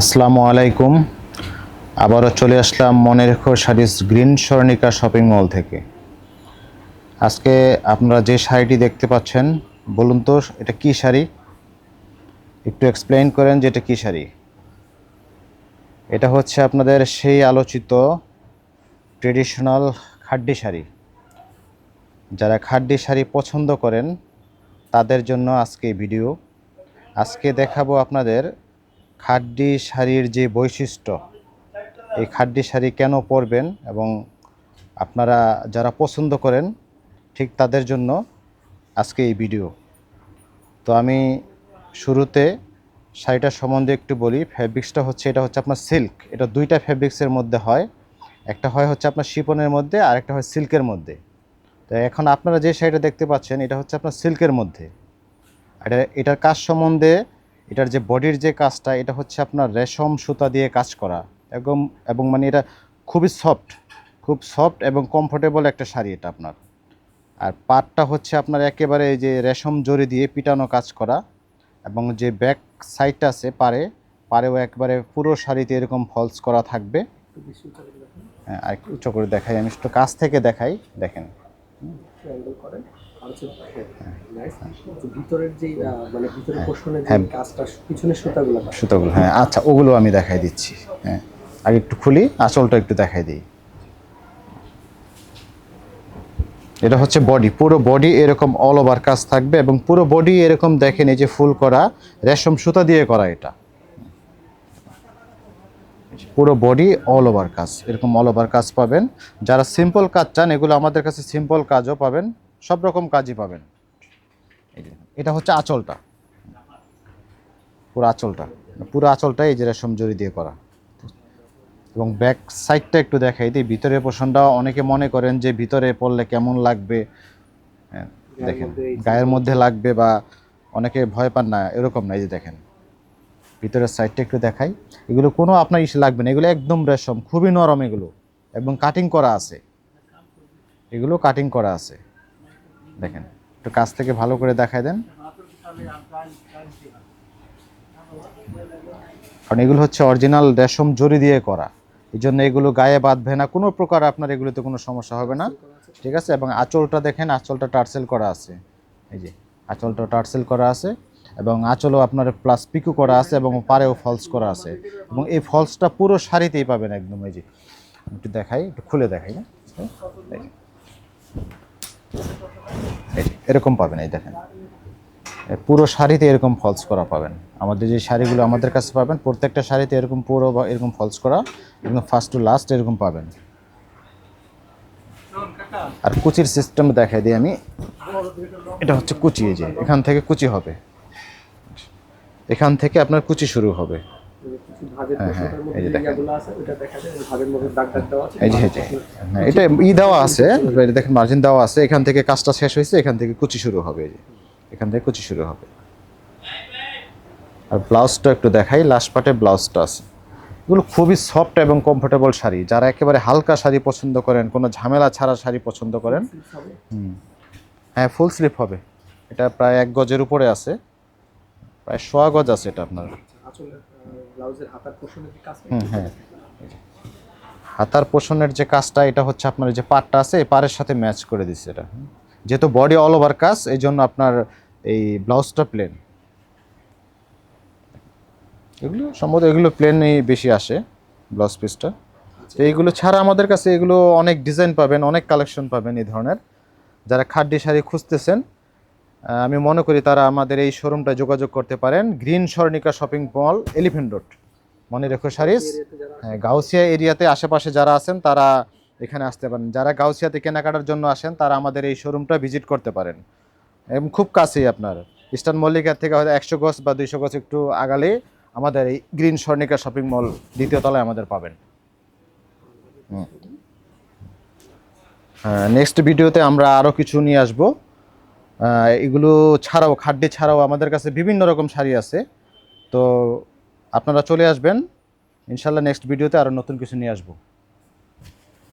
আসসালামু আলাইকুম। আবারও চলে আসলাম মনে রেখো saris green Swarnika shopping mall থেকে। আজকে আপনারা যে শাড়িটি দেখতে পাচ্ছেন, বলুন তো এটা কি শাড়ি? একটু এক্সপ্লেইন করেন যে এটা কী শাড়ি। এটা হচ্ছে আপনাদের সেই আলোচিত ট্রেডিশনাল খাড্ডি শাড়ি। যারা খাড্ডি শাড়ি পছন্দ করেন, তাদের জন্য আজকে ভিডিও। আজকে দেখাবো আপনাদের খাড্ডি শাড়ির যে বৈশিষ্ট্য, এই খাড্ডি শাড়ি কেন পরবেন এবং আপনারা যারা পছন্দ করেন, ঠিক তাদের জন্য আজকে এই ভিডিও। তো আমি শুরুতে শাড়িটার সম্বন্ধে একটু বলি। ফ্যাব্রিক্সটা হচ্ছে, এটা হচ্ছে আপনার সিল্ক। এটা দুইটা ফ্যাব্রিক্সের মধ্যে হয়। একটা হয় হচ্ছে আপনার শিপনের মধ্যে, আর একটা হয় সিল্কের মধ্যে। তো এখন আপনারা যে শাড়িটা দেখতে পাচ্ছেন, এটা হচ্ছে আপনার সিল্কের মধ্যে। এটা, এটার কাজ সম্বন্ধে এটার যে বডির যে কাজটা এটা হচ্ছে আপনার রেশম সুতা দিয়ে কাজ করা। এবং এবং মানে এটা খুবই সফট খুব সফট এবং কমফোর্টেবল একটা শাড়ি এটা আপনার। আর পাটটা হচ্ছে আপনার একেবারে এই যে রেশম জড়ি দিয়ে পিটানো কাজ করা এবং যে ব্যাক সাইডটা আছে পারে পারেও একবারে পুরো শাড়িতে এরকম ফলস করা থাকবে। হ্যাঁ আর একটু উঁচু করে দেখাই আমি একটু কাছ থেকে দেখাই দেখেন। অ্যাঙ্গেল করেন। আর হচ্ছে ভিতরের যে মানে ভিতরের পোর্শনের যে হ্যাঁ। কাজটা পিছনের সুতাগুলো না হ্যাঁ আচ্ছা ওগুলো আমি দেখাই দিচ্ছি হ্যাঁ। আগে একটু খুলি আঁচলটা একটু দেখাই দিই। এটা হচ্ছে বডি পুরো বডি এরকম অল ওভার কাজ থাকবে এবং পুরো বডি এরকম দেখেন এই যে ফুল করা রেশম সুতা দিয়ে করা এটা। পুরো বডি অল ওভার কাজ। এরকম অল ওভার কাজ পাবেন। যারা সিম্পল কাজ চান এগুলো আমাদের কাছে সিম্পল কাজও পাবেন সব রকম কাজই পাবেন। এটা হচ্ছে আঁচলটা। পুরো আঁচলটা। পুরো আঁচলটা এই যে রেশম জড়ি দিয়ে করা। এবং ব্যাক সাইডটা একটু দেখাই দিই। ভিতরের পোষণটা অনেকে মনে করেন যে ভিতরে পড়লে কেমন লাগবে। হ্যাঁ, দেখেন। গায়ের মধ্যে লাগবে বা অনেকে ভয় পান না এরকম না। এই যে দেখেন। ভিতরের সাইডটা একটু দেখাই। এগুলো কোনো আপনার ইসে লাগবে না, এগুলো একদম রেশম, খুবই নরম এগুলো। এবং কাটিং করা আছে। এগুলো কাটিং করা আছে। দেখেন, একটু কাছ থেকে ভালো করে দেখাই দেন। কারণ এগুলো হচ্ছে অরিজিনাল রেশম জড়ি দিয়ে করা। এই জন্য এগুলো গায়ে বাঁধবে না। কোনো প্রকার আপনার এগুলোতে কোনো সমস্যা হবে না। ঠিক আছে? এবং আঁচলটা দেখেন, আঁচলটা টার্সেল করা আছে। এই যে, আঁচলটা টার্সেল করা আছে। এবং আঁচলও আপনার প্লাস পিকু করা আছে এবং পাড়েও ফলস করা আছে। এবং এই ফলসটা পুরো শাড়িতেই পাবেন একদম, এই যে একটু দেখাই, একটু খুলে দেখাই না? এরকম পাবেন, এই দেখেন। পুরো শাড়িতে এরকম ফলস করা পাবেন। আমাদের যে শাড়িগুলো আমাদের কাছে পাবেন, প্রত্যেকটা শাড়িতে এরকম পুরো বা এরকম ফলস করা একদম ফার্স্ট টু লাস্ট এরকম পাবেন। আর কুচির সিস্টেম দেখাই দিই আমি। এটা হচ্ছে কুচি যে, এখান থেকে কুচি হবে। এখান থেকে আপনার কুচি শুরু হবে। এটা ই দেওয়া আছে দেখেন মার্জিন দেওয়া আছে এখান থেকে কাজটা শেষ হয়েছে এখান থেকে কুচি শুরু হবে এখান থেকে কুচি শুরু হবে। আর ব্লাউজটা একটু দেখাই লাস্ট পার্টে ব্লাউজটা আছে। এগুলো খুবই সফট এবং কমফোর্টেবল শাড়ি। যারা একেবারে হালকা শাড়ি পছন্দ করেন কোনো ঝামেলা ছাড়া শাড়ি পছন্দ করেন হ্যাঁ ফুল স্লিপ হবে। এটা প্রায় এক গজের উপরে আছে। প্রায় সোয়া গজ আছে এটা আপনার। হ্যাঁ। হাতার পোষণের যে কাজটা এটা হচ্ছে আপনার যে পাটটা আছে এই পাড়ের সাথে ম্যাচ করে দিচ্ছে এটা যেহেতু বডি অল ওভার কাজ এই জন্য আপনার এই ব্লাউজটা প্লেন এগুলো সম্ভবত এগুলো প্লেনই বেশি আসে ব্লাউজ পিসটা তো এইগুলো ছাড়া আমাদের কাছে এগুলো অনেক ডিজাইন পাবেন অনেক কালেকশন পাবেন এই ধরনের। যারা খাড্ডি শাড়ি খুঁজতেছেন আমি মনে করি তারা আমাদের এই শোরুমটা যোগাযোগ করতে পারেন। Green Swarnika shopping mall Elephant Road মনে রেখো যারা হ্যাঁ গাউসিয়া এরিয়াতে আশেপাশে যারা আছেন, তারা এখানে আসতে পারেন। যারা গাউসিয়াতে কেনাকাটার জন্য আসেন, তারা আমাদের এই শোরুমটা ভিজিট করতে পারেন। এবং খুব কাছেই আপনার। ইস্টার্ন মল্লিকার থেকে হয়তো একশো গজ বা দুইশো গজ একটু আগালে আমাদের এই গ্রিন স্বর্ণিকা শপিং মল দ্বিতীয় তলায় আমাদের পাবেন। হ্যাঁ নেক্সট ভিডিওতে আমরা আরও কিছু নিয়ে আসব। এগুলো ছাড়াও খাড্ডি ছাড়াও আমাদের কাছে বিভিন্ন রকম শাড়ি আছে। তো আপনারা চলে আসবেন। ইনশাল্লাহ নেক্সট ভিডিওতে আরও নতুন কিছু নিয়ে আসব।